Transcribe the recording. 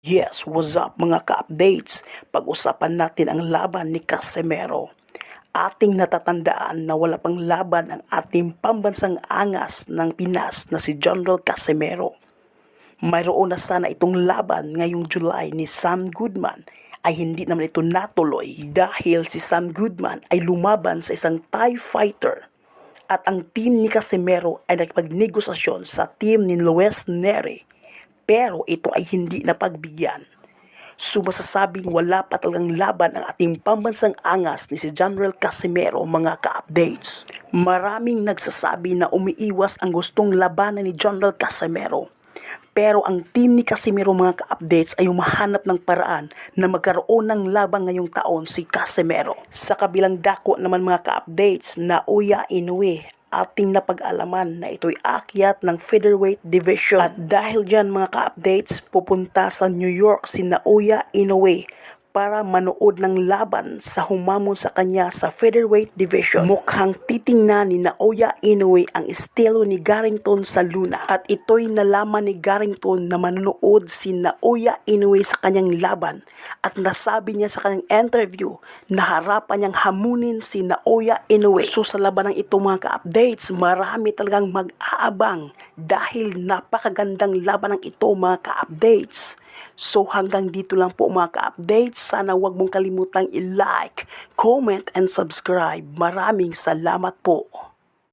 Yes, what's up mga ka-updates? Pag-usapan natin ang laban ni Casemiro. Ating natatandaan na wala pang laban ang ating pambansang angas ng Pinas na si General Casemiro. Mayroon na sana itong laban ngayong July ni Sam Goodman ay hindi naman ito natuloy dahil si Sam Goodman ay lumaban sa isang Thai fighter at ang team ni Casemiro ay nakipagnegosasyon sa team ni Luis Neri pero ito ay hindi napagbigyan. So masasabing wala pa talagang laban ang ating pambansang angas ni si General Casimero mga ka-updates. Maraming nagsasabi na umiiwas ang gustong labanan ni General Casimero. Pero ang team ni Casimiro mga ka-updates ay umahanap ng paraan na magkaroon ng laban ngayong taon si Casimero. Sa kabilang dako naman mga ka-updates na Uya Inoue ating napag-alaman na ito'y akyat ng featherweight division. At dahil dyan mga ka-updates, pupunta sa New York si Naoya Inoue para manood ng laban sa humamon sa kanya sa featherweight division. Mukhang titingnan ni Naoya Inoue ang estilo ni Garrington sa Luna. At ito'y nalaman ni Garrington na manonood si Naoya Inoue sa kanyang laban. At nasabi niya sa kanyang interview na harapan niyang hamunin si Naoya Inoue. So sa laban ng ito mga ka-updates, marami talagang mag-aabang dahil napakagandang laban ng ito mga ka-updates. So hanggang dito lang po mga ka-updates. Sana huwag mong kalimutang i-like, comment, and subscribe. Maraming salamat po.